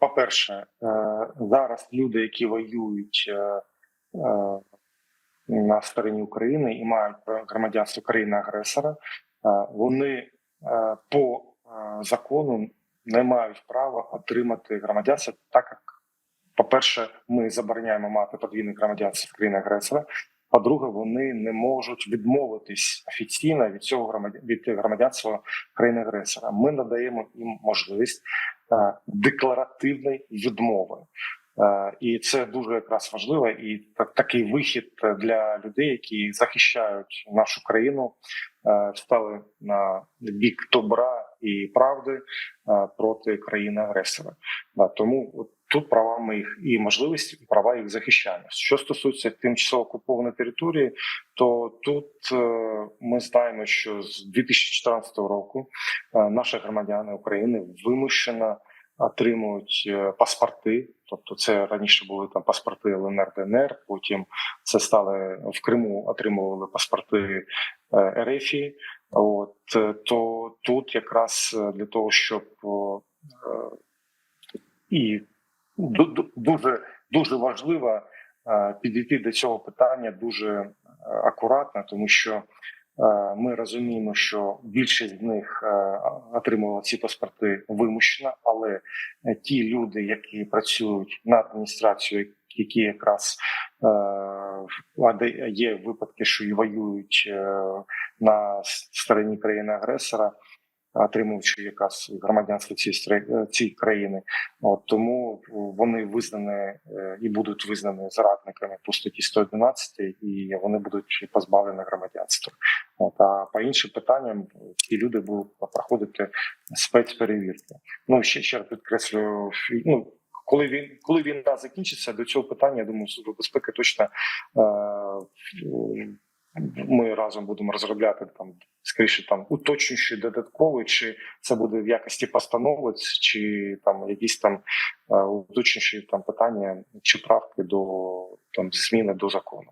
по перше, зараз люди, які воюють е, е, на стороні України і мають громадянство країни-агресора, е, вони е, по е, закону не мають права отримати громадянство, так як, по-перше, ми забороняємо мати подвійне громадянство країни-агресора. По-друге, вони не можуть відмовитись офіційно від цього громадян громадянства країни-агресора. Ми надаємо їм можливість е, декларативної відмови. Е, І це дуже якраз важливо, і такий вихід для людей, які захищають нашу країну, е, стали на бік добра і правди е, проти країни агресора. Тому тут права моїх і можливість, і права їх захищання. Що стосується тимчасово окупованої території, то тут е, ми знаємо, що з 2014 року е, наші громадяни України вимушено отримують е, паспорти. Тобто, це раніше були там паспорти ЛНР ДНР. Потім це стали в Криму, отримували паспорти е, РФІ. От е, то тут якраз для того, щоб і ду- ду- дуже дуже важливо підійти до цього питання дуже акуратно, тому що ми розуміємо, що більшість з них е, отримувала ці паспорти вимушено, але е, ті люди, які працюють на адміністрацію, які якраз е, є випадки, що і воюють е, на стороні країни агресора, отримуючи якраз громадянство цієї е, країни. От тому вони визнані е, і будуть визнані зрадниками по статті 111, і вони будуть позбавлені громадянства. От а по іншим питанням ці люди будуть проходити спецперевірки. Ну ще ще раз підкреслюю, ну. Коли він коли війна закінчиться, до цього питання я думаю, служба безпеки точно е, ми разом будемо розробляти там скоріше там уточнюючи додатковий, чи це буде в якості постанови, чи там якісь там е, уточнюючі там питання чи правки до там зміни до закону.